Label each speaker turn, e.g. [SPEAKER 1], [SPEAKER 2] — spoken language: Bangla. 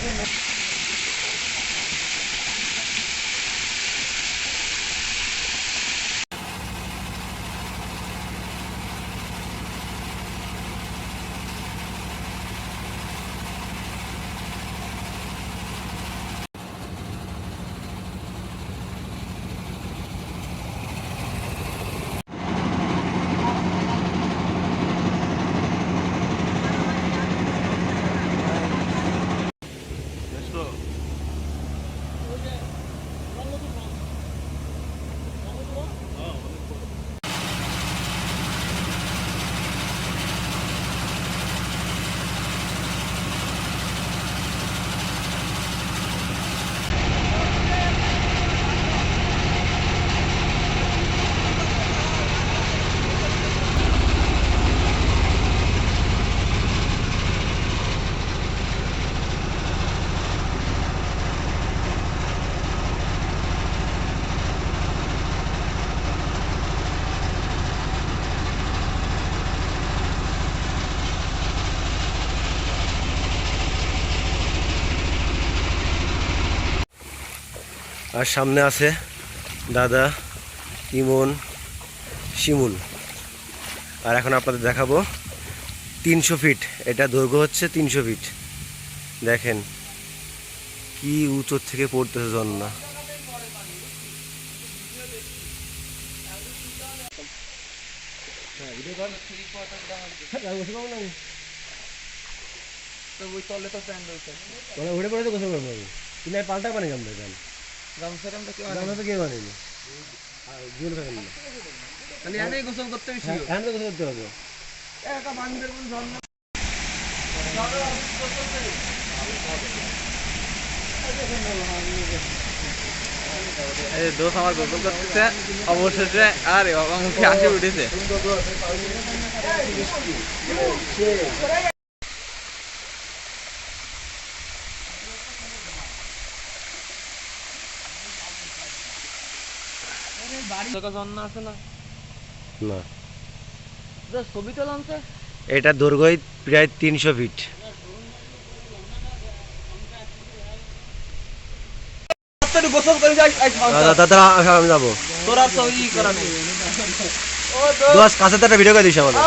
[SPEAKER 1] Gracias. আর সামনে আছে দাদা, ইমন, শিমুল। আর এখন আপনাদের দেখাবো তিনশো ফিট। এটা দৈর্ঘ্য হচ্ছে তিনশো ফিট। দেখেন, কি উঁচুর থেকে পড়তেছে ঝর্ণা। উঠে পড়ে তো গোসল করব। কিন্তু পাল্টা পানি জমবে কেন কে না
[SPEAKER 2] গোসল করতে
[SPEAKER 1] গোসল হবে
[SPEAKER 2] দোষ আমার গোসল করতেছে অবশেষে আরে বাবা মুখে হাসি উঠেছে ঝর্ণা আছে না
[SPEAKER 1] না
[SPEAKER 2] ছবি তোলাম তো
[SPEAKER 1] এটা দৈর্ঘ্য প্রায় তিনশো ফিট দাদা আমি যাব। দশ কাছে তো একটা ভিডিও করে দিস আমাদের।